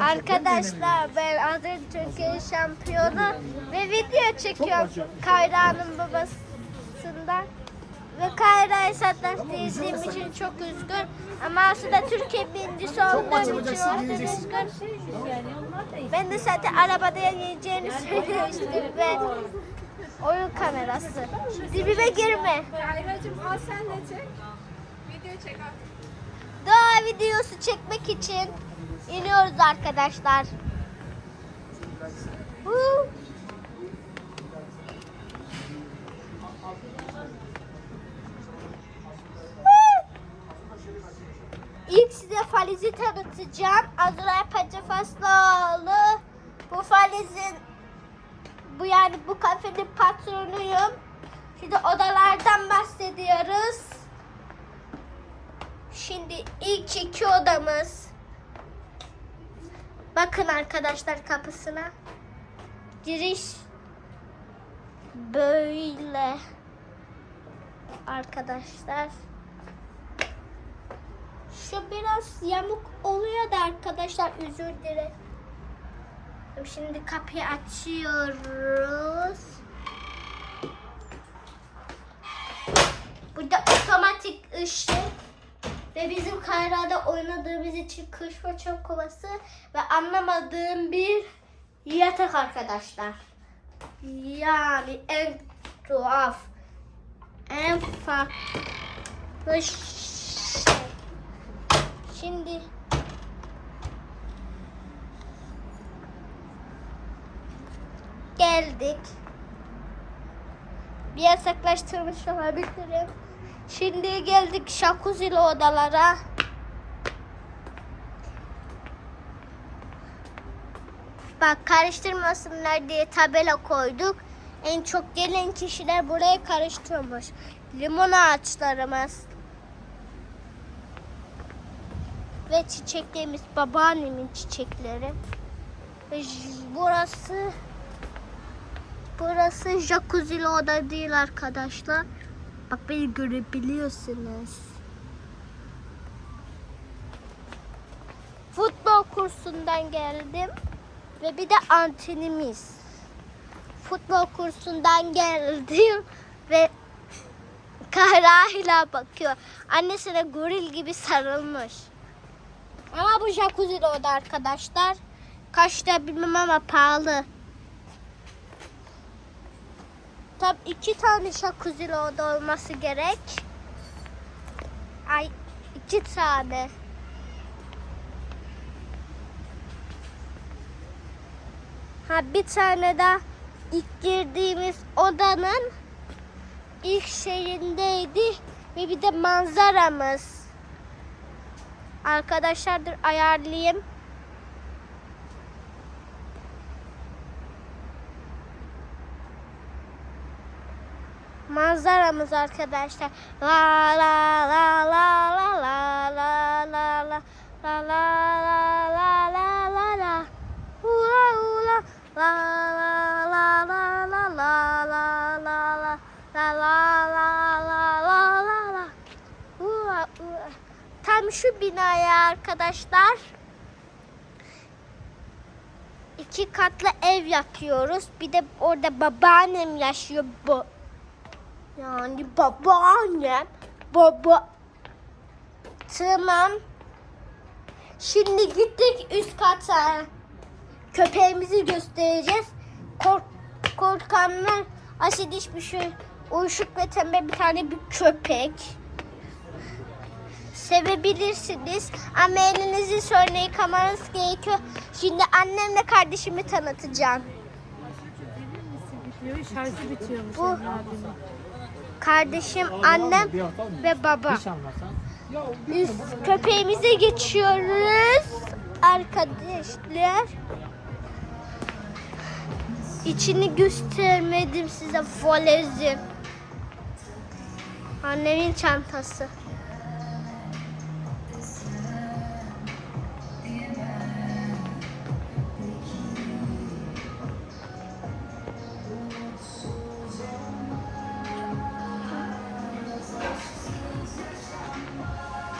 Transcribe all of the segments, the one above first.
Arkadaşlar ben az önce Türkiye şampiyonu ve video çekiyorum Kayra'nın babasından. Ve Kayra'yı satlaştırdığım için çok üzgün. Ama aslında Türkiye birincisi olduğum için orada üzgün. Ben de zaten arabada yiyeceğini söylemiştim ve oyun kamerası. Dibime girme. Ayracım al sen de çek. Video çek artık. Doğa videosu çekmek için iniyoruz arkadaşlar. İlk size falizi tanıtacağım. Azra Paça Faslıoğlu. Bu falizin bu yani bu kafenin patronuyum. Şimdi odalardan bahsediyoruz. Şimdi ilk iki odamız. Bakın arkadaşlar kapısına. Giriş böyle. Arkadaşlar. Şu biraz yamuk oluyor da arkadaşlar özür dilerim. Şimdi kapıyı açıyoruz. Burada otomatik ışık. Kayra'da oynadığımız için kış ve çöp kovası ve anlamadığım bir yatak arkadaşlar. Yani en tuhaf, en farklı şey. Şimdi geldik. Bir yasaklaştırmış olabilirim. Şimdi geldik şakuzili odalara. Bak karıştırmasınlar diye tabela koyduk. En çok gelen kişiler buraya karıştırmış. Limon ağaçlarımız. Ve çiçeklerimiz babaannemin çiçekleri. Burası burası jacuzzi'li oda değil arkadaşlar. Bak beni görebiliyorsunuz. Futbol kursundan geldim. Ve bir de antenimiz. Futbol kursundan geldim. Ve Kahra'yla bakıyor. Annesine goril gibi sarılmış. Ama bu jacuzzi'li oda arkadaşlar. Kaçta bilmem ama pahalı. Tabi iki tane jacuzzi'li oda olması gerek. Ay iki tane. Ha bir tane daha ilk girdiğimiz odanın ilk şeyindeydi ve bir de manzaramız. Arkadaşlar dur ayarlayayım. manzaramız arkadaşlar. La la la la la la la la la la la Tam şu binaya arkadaşlar iki katlı ev yapıyoruz. Bir de orada babaannem yaşıyor. Bu yani babaannem. Baba. Tamam. Şimdi gittik üst kata. Köpeğimizi göstereceğiz. Kork korkanlar asit içmiş şey. Uyuşuk ve tembel bir tane bir köpek. Sevebilirsiniz ama elinizi sonra yıkamanız gerekiyor. Şimdi annemle kardeşimi tanıtacağım. Şarjı bitiyormuş Bu-. Kardeşim, annem ve baba. Biz köpeğimize geçiyoruz arkadaşlar. İçini göstermedim size folezi. Annemin çantası.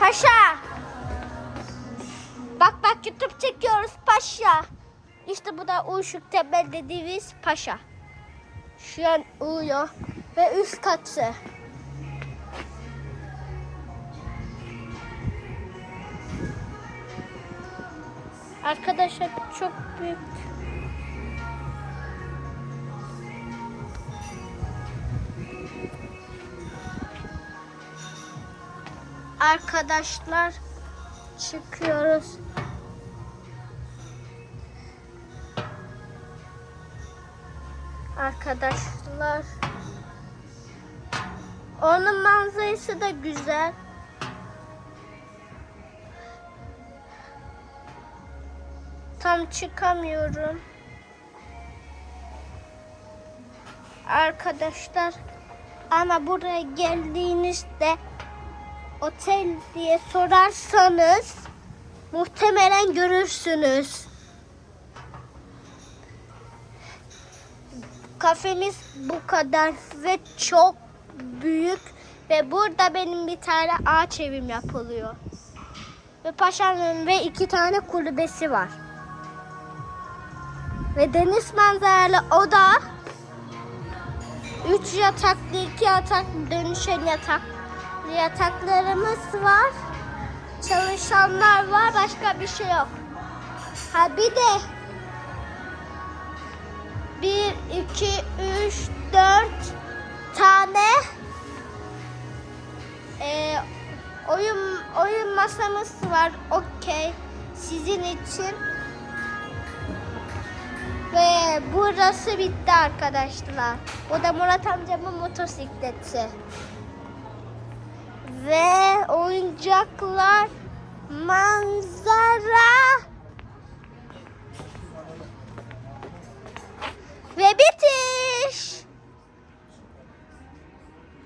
Paşa. Bak bak YouTube çekiyoruz paşa. İşte bu da uyuşuk tembel dediğimiz paşa. Şu an uyuyor ve üst katı. Arkadaşlar çok büyük. Arkadaşlar çıkıyoruz. Arkadaşlar. Onun manzarası da güzel. Tam çıkamıyorum. Arkadaşlar ama buraya geldiğinizde otel diye sorarsanız muhtemelen görürsünüz. Kafemiz bu kadar ve çok büyük ve burada benim bir tane ağaç evim yapılıyor. Ve paşanın ve iki tane kulübesi var. Ve deniz manzaralı oda. Üç yataklı, iki yatak dönüşen yatak yataklarımız var. Çalışanlar var. Başka bir şey yok. Ha bir de bir, iki, üç, dört tane e, oyun oyun masamız var. Okey. Sizin için. Ve burası bitti arkadaşlar. O da Murat amcamın motosikleti ve oyuncaklar manzara ve bitiş.